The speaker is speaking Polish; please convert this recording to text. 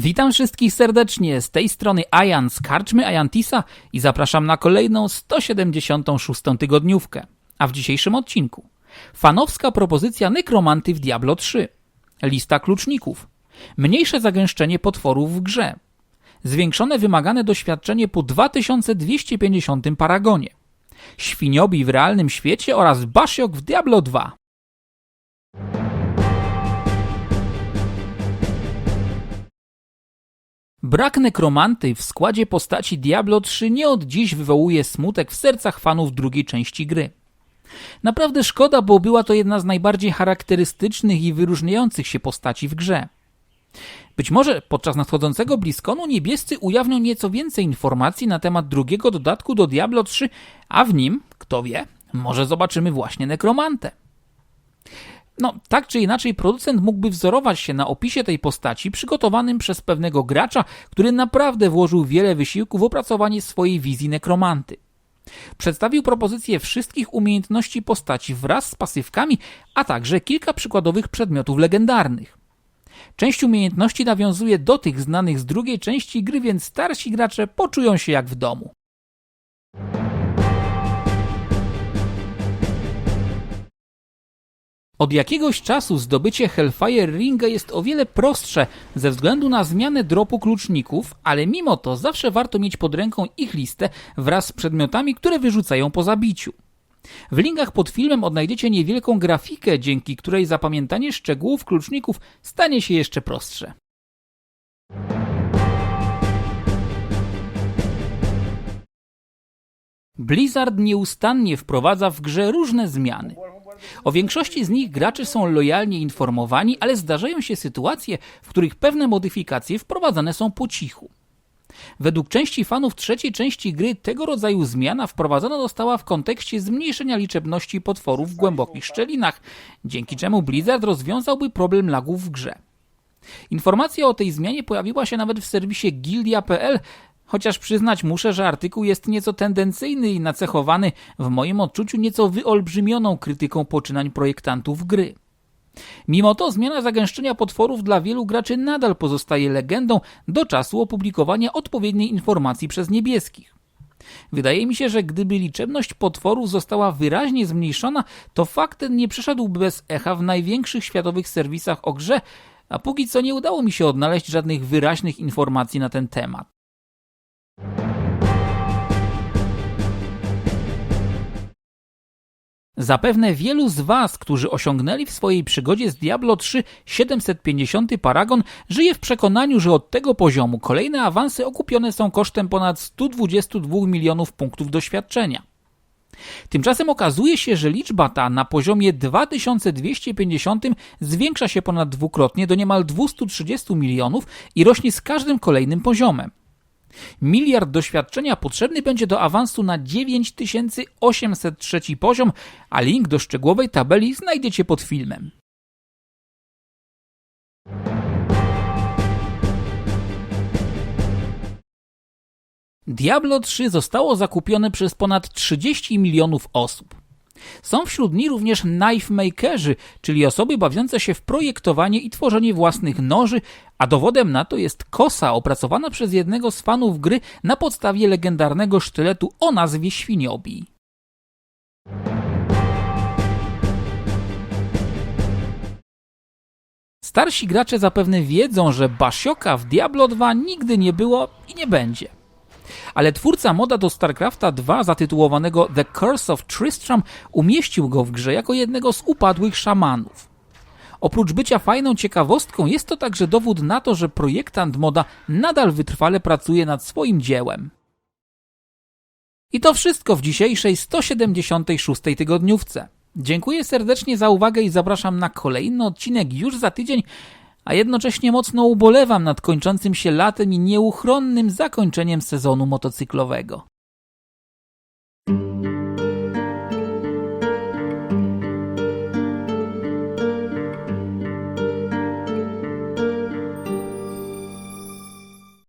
Witam wszystkich serdecznie, z tej strony Ajan z Karczmy Ajantisa i zapraszam na kolejną 176 tygodniówkę. A w dzisiejszym odcinku. Fanowska propozycja nekromanty w Diablo 3, lista kluczników, mniejsze zagęszczenie potworów w grze, zwiększone wymagane doświadczenie po 2250 paragonie, świniobi w realnym świecie oraz Basiok w Diablo 2. Brak nekromanty w składzie postaci Diablo 3 nie od dziś wywołuje smutek w sercach fanów drugiej części gry. Naprawdę szkoda, bo była to jedna z najbardziej charakterystycznych i wyróżniających się postaci w grze. Być może podczas nadchodzącego BlizzConu niebiescy ujawnią nieco więcej informacji na temat drugiego dodatku do Diablo 3, a w nim, kto wie, może zobaczymy właśnie nekromantę. No, tak czy inaczej, producent mógłby wzorować się na opisie tej postaci przygotowanym przez pewnego gracza, który naprawdę włożył wiele wysiłku w opracowanie swojej wizji nekromanty. Przedstawił propozycję wszystkich umiejętności postaci wraz z pasywkami, a także kilka przykładowych przedmiotów legendarnych. Część umiejętności nawiązuje do tych znanych z drugiej części gry, więc starsi gracze poczują się jak w domu. Od jakiegoś czasu zdobycie Hellfire Ringa jest o wiele prostsze ze względu na zmianę dropu kluczników, ale mimo to zawsze warto mieć pod ręką ich listę wraz z przedmiotami, które wyrzucają po zabiciu. W linkach pod filmem odnajdziecie niewielką grafikę, dzięki której zapamiętanie szczegółów kluczników stanie się jeszcze prostsze. Blizzard nieustannie wprowadza w grze różne zmiany. O większości z nich gracze są lojalnie informowani, ale zdarzają się sytuacje, w których pewne modyfikacje wprowadzane są po cichu. Według części fanów trzeciej części gry tego rodzaju zmiana wprowadzona została w kontekście zmniejszenia liczebności potworów w głębokich szczelinach, dzięki czemu Blizzard rozwiązałby problem lagów w grze. Informacja o tej zmianie pojawiła się nawet w serwisie gildia.pl, chociaż przyznać muszę, że artykuł jest nieco tendencyjny i nacechowany w moim odczuciu nieco wyolbrzymioną krytyką poczynań projektantów gry. Mimo to zmiana zagęszczenia potworów dla wielu graczy nadal pozostaje legendą do czasu opublikowania odpowiedniej informacji przez niebieskich. Wydaje mi się, że gdyby liczebność potworów została wyraźnie zmniejszona, to fakt ten nie przeszedłby bez echa w największych światowych serwisach o grze, a póki co nie udało mi się odnaleźć żadnych wyraźnych informacji na ten temat. Zapewne wielu z Was, którzy osiągnęli w swojej przygodzie z Diablo 3 750 paragon, żyje w przekonaniu, że od tego poziomu kolejne awanse okupione są kosztem ponad 122 milionów punktów doświadczenia. Tymczasem okazuje się, że liczba ta na poziomie 2250 zwiększa się ponad dwukrotnie do niemal 230 milionów i rośnie z każdym kolejnym poziomem. Miliard doświadczenia potrzebny będzie do awansu na 9803 poziom, a link do szczegółowej tabeli znajdziecie pod filmem. Diablo 3 zostało zakupione przez ponad 30 milionów osób. Są wśród nich również knife makerzy, czyli osoby bawiące się w projektowanie i tworzenie własnych noży, a dowodem na to jest kosa opracowana przez jednego z fanów gry na podstawie legendarnego sztyletu o nazwie Świniobi. Starsi gracze zapewne wiedzą, że Basioka w Diablo 2 nigdy nie było i nie będzie ale twórca moda do StarCrafta 2 zatytułowanego The Curse of Tristram umieścił go w grze jako jednego z upadłych szamanów. Oprócz bycia fajną ciekawostką, jest to także dowód na to, że projektant moda nadal wytrwale pracuje nad swoim dziełem. I to wszystko w dzisiejszej 176 tygodniówce. Dziękuję serdecznie za uwagę i zapraszam na kolejny odcinek już za tydzień, a jednocześnie mocno ubolewam nad kończącym się latem i nieuchronnym zakończeniem sezonu motocyklowego.